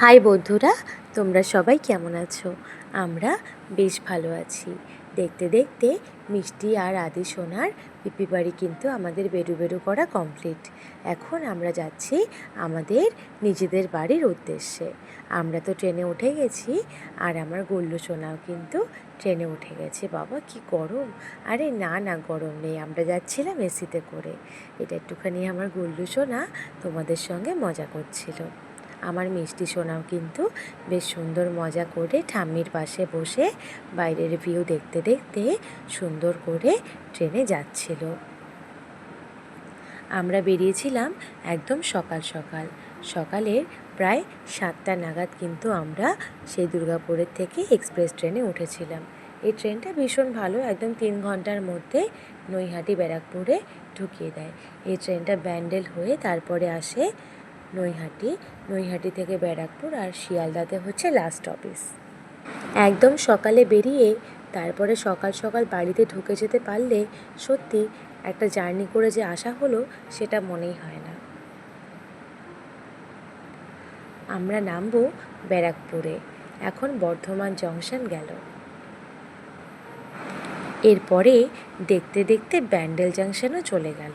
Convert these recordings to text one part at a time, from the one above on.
High বন্ধুরা, তোমরা সবাই কেমন আছো? আমরা বেশ ভালো আছি। দেখতে দেখতে মিষ্টি আর আদি সোনার পিপি বাড়ি কিন্তু আমাদের বেরু বেরু করা কমপ্লিট এখন আমরা যাচ্ছি আমাদের নিজেদের বাড়ির উদ্দেশ্যে। আমরা তো ট্রেনে উঠে গেছি, আর আমার গল্লু সোনাও কিন্তু ট্রেনে উঠে গেছে। বাবা, কি গরম! আরে না না, গরম নেই। আমরা যাচ্ছিলাম এসিতে করে। এটা একটুখানি আমার গল্লু সোনা তোমাদের সঙ্গে মজা করছিল। আমার মিষ্টি সোনাও কিন্তু বেশ সুন্দর মজা করে ঠাম্মির পাশে বসে বাইরের ভিউ দেখতে দেখতে সুন্দর করে ট্রেনে যাচ্ছিল। আমরা বেরিয়েছিলাম একদম সকাল সকাল। সকালের প্রায় সাতটা নাগাদ কিন্তু আমরা সেই দুর্গাপুরের থেকে এক্সপ্রেস ট্রেনে উঠেছিলাম। এই ট্রেনটা ভীষণ ভালো, একদম তিন ঘণ্টার মধ্যে নৈহাটি ব্যারাকপুরে ঢুকিয়ে দেয়। এই ট্রেনটা ব্যান্ডেল হয়ে তারপরে আসে নৈহাটি নৈহাটি থেকে ব্যারাকপুর আর শিয়ালদাতে হচ্ছে লাস্ট অফিস একদম সকালে বেরিয়ে তারপরে সকাল সকাল বাড়িতে ঢুকে যেতে পারলে সত্যি একটা জার্নি করে যে আসা হলো সেটা মনেই হয় না। আমরা নামবো ব্যারাকপুরে। এখন বর্ধমান জংশন গেল। এরপরে দেখতে দেখতে ব্যান্ডেল জাংশনও চলে গেল।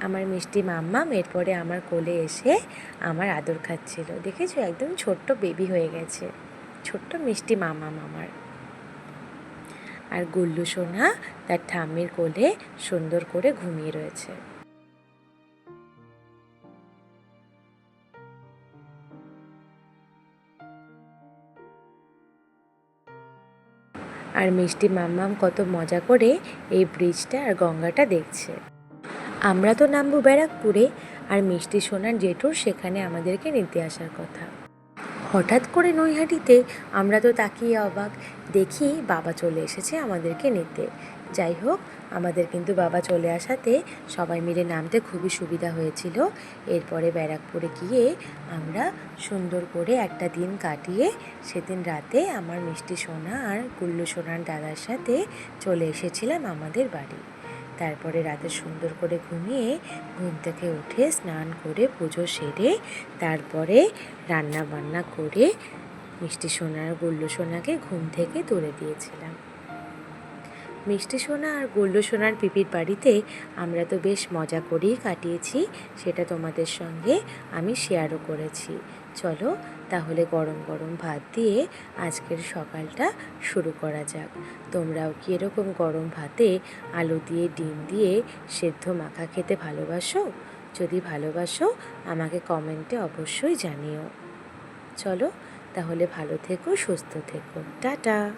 আমার মিষ্টি মাম্মাম এরপরে আমার কোলে এসে আমার আদর খাচ্ছিল। দেখেছ? একদম ছোট্ট বেবি হয়ে গেছে। ছোট্ট মিষ্টি মামাম আমার আর গুল্লু সোনা তার ঠাম্মির কোলে সুন্দর করে ঘুমিয়ে রয়েছে। আর মিষ্টি মাম্মাম কত মজা করে এই ব্রিজটা আর গঙ্গাটা দেখছে। আমরা তো নামবো ব্যারাকপুরে, আর মিষ্টি সোনার জেঠুর সেখানে আমাদেরকে নিতে আসার কথা। হঠাৎ করে নৈহাটিতে আমরা তো তাকিয়ে অবাক, দেখি বাবা চলে এসেছে আমাদেরকে নিতে। যাই হোক, আমাদের কিন্তু বাবা চলে আসাতে সবাই মিলে নামতে খুবই সুবিধা হয়েছিল। এরপরে ব্যারাকপুরে গিয়ে আমরা সুন্দর করে একটা দিন কাটিয়ে সেদিন রাতে আমার মিষ্টি সোনা আর গুল্লু সোনার দাদার সাথে চলে এসেছিলাম আমাদের বাড়ি। তারপরে রাতে সুন্দর করে ঘুমিয়ে ঘুম থেকে উঠে স্নান করে পুজো সেরে তারপরে রান্না বান্না করে মিষ্টি সোনার গুল্লু সোনাকে ঘুম থেকে তুলে দিয়েছিলাম। মিষ্টি সোনা আর গুল্লু সোনার পিপির বাড়িতে আমরা তো বেশ মজা করেই কাটিয়েছি, সেটা তোমাদের সঙ্গে আমি শেয়ারও করেছি। চলো তাহলে গরম গরম ভাত দিয়ে আজকের সকালটা শুরু করা যাক। তোমরাও কি এরকম গরম ভাতে আলু দিয়ে, ডিম দিয়ে সেদ্ধ মাখা খেতে ভালোবাসো? যদি ভালোবাসো, আমাকে কমেন্টে অবশ্যই জানিও। চলো তাহলে ভালো থেকো, সুস্থ থেকো। টাটা!